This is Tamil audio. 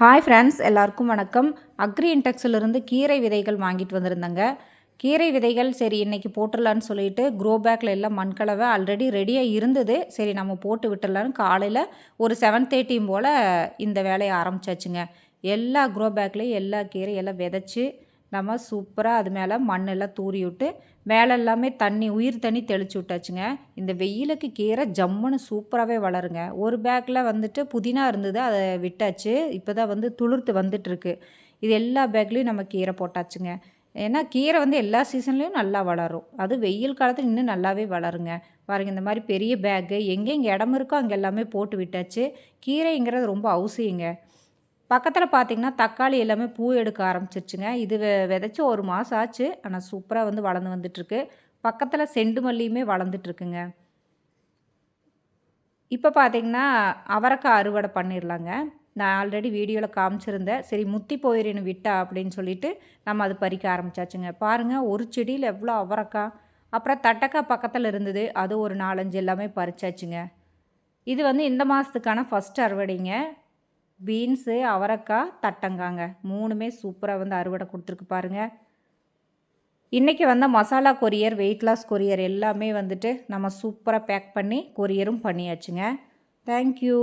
ஹாய் ஃப்ரெண்ட்ஸ் எல்லாருக்கும் வணக்கம். அக்ரி இன்டெக்ஸிலிருந்து கீரை விதைகள் வாங்கிட்டு வந்திருந்தேங்க. கீரை விதைகள் சரி இன்றைக்கி போட்டுடலான்னு சொல்லிட்டு க்ரோ பேக்கில் எல்லாம் மண்கலவை ஆல்ரெடி ரெடியாக இருந்தது. சரி நம்ம போட்டு விட்டுடலான்னு காலையில் ஒரு செவன் தேர்ட்டியும் போல் இந்த வேலையை ஆரம்பிச்சாச்சுங்க. எல்லா க்ரோ பேக்லேயும் எல்லா கீரை எல்லாம் விதைச்சி நம்ம சூப்பராக அது மேலே மண்ணெல்லாம் தூரி விட்டு மேலே எல்லாமே தண்ணி உயிர் தண்ணி தெளிச்சு விட்டாச்சுங்க. இந்த வெயிலுக்கு கீரை ஜம்முன்னு சூப்பராகவே வளருங்க. ஒரு பேக்கில் வந்துட்டு புதினா இருந்தது அதை விட்டாச்சு. இப்போ தான் வந்து துளிர்த்து வந்துட்டுருக்கு. இது எல்லா பேக்லேயும் நம்ம கீரை போட்டாச்சுங்க. ஏன்னா கீரை வந்து எல்லா சீசன்லேயும் நல்லா வளரும். அது வெயில் காலத்தில் இன்னும் நல்லாவே வளருங்க. பாருங்கள் இந்த மாதிரி பெரிய பேக்கு எங்கெங்கே இடம் இருக்கோ அங்கே எல்லாமே போட்டு விட்டாச்சு. கீரைங்கிறது ரொம்ப அவசியங்க. பக்கத்தில் பார்த்திங்கன்னா தக்காளி எல்லாமே பூ எடுக்க ஆரம்பிச்சிருச்சுங்க. இது விதைச்சி ஒரு மாதம் ஆச்சு. ஆனால் சூப்பராக வந்து வளர்ந்து வந்துட்டுருக்கு. பக்கத்தில் செண்டு மல்லியுமே வளர்ந்துட்டுருக்குங்க. இப்போ பார்த்திங்கன்னா அவரைக்காய் அறுவடை பண்ணிடலாங்க நான் ஆல்ரெடி வீடியோவில் காமிச்சிருந்தேன். சரி முத்தி போயிடணும் விட்டா அப்படின்னு சொல்லிட்டு நம்ம அது பறிக்க ஆரம்பிச்சாச்சுங்க. பாருங்கள் ஒரு செடியில் எவ்வளோ அவரைக்காய். அப்புறம் தட்டக்காய் பக்கத்தில் இருந்தது. அது ஒரு நாலஞ்சு எல்லாமே பறிச்சாச்சுங்க. இது வந்து இந்த மாதத்துக்கான ஃபஸ்ட் அறுவடைங்க. பீன்ஸு அவரைக்காய் தட்டங்காங்க. மூணுமே சூப்பராக வந்து அறுவடை கொடுத்துருக்கு பாருங்கள் இன்றைக்கி வந்த masala courier weight loss courier எல்லாமே வந்துட்டு நம்ம சூப்பராக பேக் பண்ணி கொரியரும் பண்ணியாச்சுங்க. தேங்க்யூ